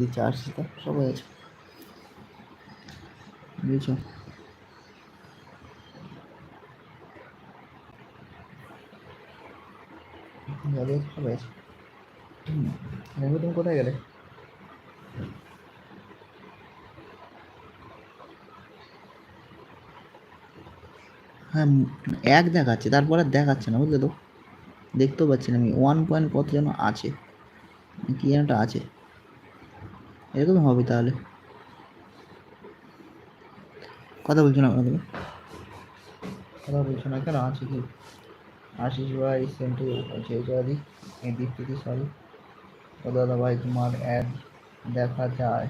দিচ্ছে আসছে সবাই আছে বুঝছ? সবাই আছে কোথায় গেলে? হ্যাঁ এক দেখাচ্ছে, তারপরে আর দেখাচ্ছে না, বুঝলে তো? দেখতেও পাচ্ছি না আমি ওয়ান পয়েন্ট কত যেন আছে। কি যেন আছে। এরকম হবে তাহলে। কথা বলছো না কথা বলছো না কেন? আছে কি? আশিস ভাই, সেন্টু এই দীপ্তি সরি ও দাদা ভাই, তোমার অ্যাড দেখা যায়।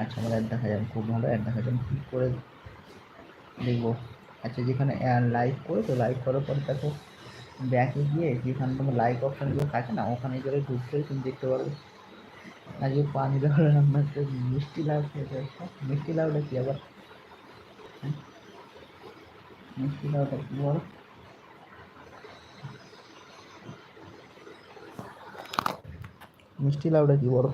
আচ্ছা আমার অ্যাড দেখা যায় খুব ভালো অ্যাড দেখা যায় কী করে দেখব? আচ্ছা যেখানে অ্যাড লাইভ করে তো লাইভ করার পরে দেখো ব্যাকে গিয়ে যেখানে তোমার লাইভ অপশানগুলো থাকে না, ওখানে গেলে ঢুকলে তুমি দেখতে পারবে। माझे पाणी दळणार नंतर मिष्टी लावतात मिष्टी लावलं की यावर. मिष्टी लावतात बरं मिष्टी लावडायची बरं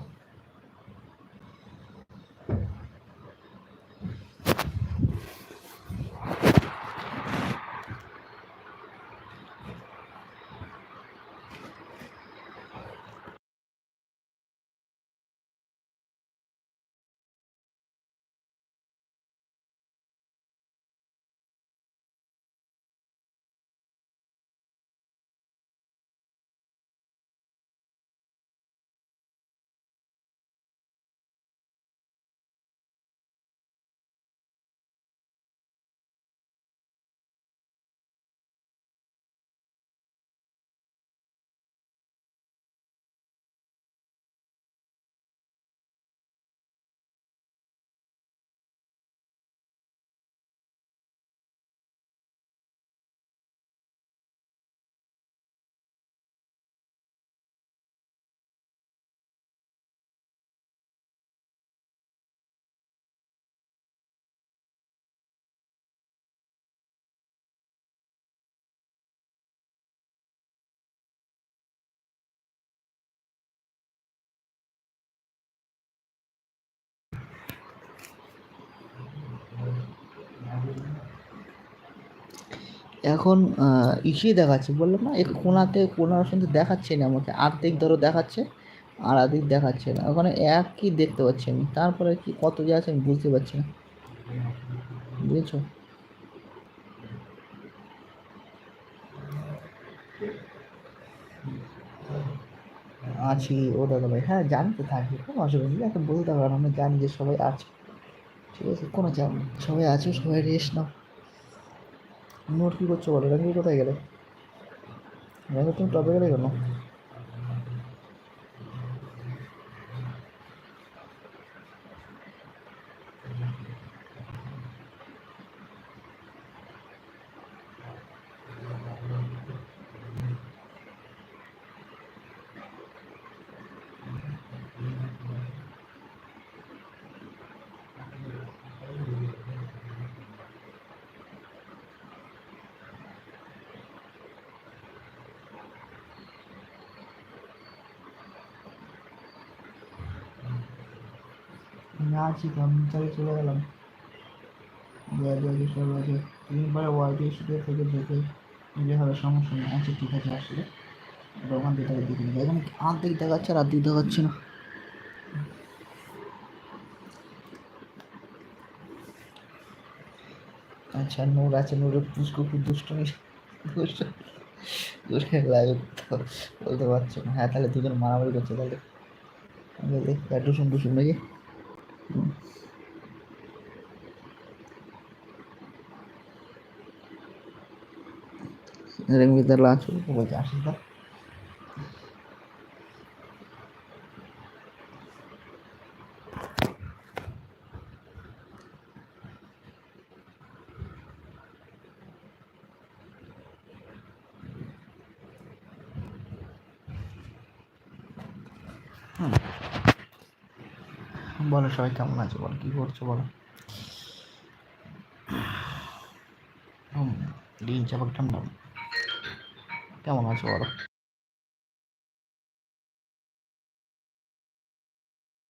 এখন ইসেই দেখাচ্ছে। বললাম, না কোনাতে কোনার শুনতে দেখাচ্ছে না আমাকে। আর্ধেক ধরো দেখাচ্ছে, আর আর্ধেক দেখাচ্ছে না। ওখানে একই দেখতে পাচ্ছি আমি। তারপরে কি, কত যে আছে আমি বুঝতে পারছি না। বুঝেছ? আছি, ও দাদা ভাই। হ্যাঁ জানি তো থাকবে কোনো অসুবিধা নেই। এখন বলতে পারব না আমরা জানি যে সবাই আছে। ঠিক আছে, কোনো চাপ সবাই আছো, সবাই রেস্ট নাও। নোট কী করছ বলো? রাঙ্গি কোথায় গেলে? রাঙ্গি তুমি টপে গেলে কেন? তো আমি তাহলে চলে গেলাম। ওয়াইফাই সব আছে পরে ওয়াইফাই স্টুডিও থেকে দেখে নিলে হবে, সমস্যা নেই। আচ্ছা ঠিক আছে, আসলে। ওখান থেকে তাহলে দেখে নিবে এখানে আর্ধেক দেখাচ্ছে আর আর্ধেক দেখাচ্ছে না? আচ্ছা নূর আছে নূরের পুষ্কু খুব দুষ্টমি দুষ্ট। লাগে বলতে পারছ না। হ্যাঁ তাহলে দুজন মারামারি করছে, তাহলে। একটু শুন টুসুন নাকি রেঙ্গিতে লাঞ্চ বলছে আসিস না বলো সবাই কেমন আছে? বলো কী করছ বলো? ঠান্ডা কেমন আছো বলো?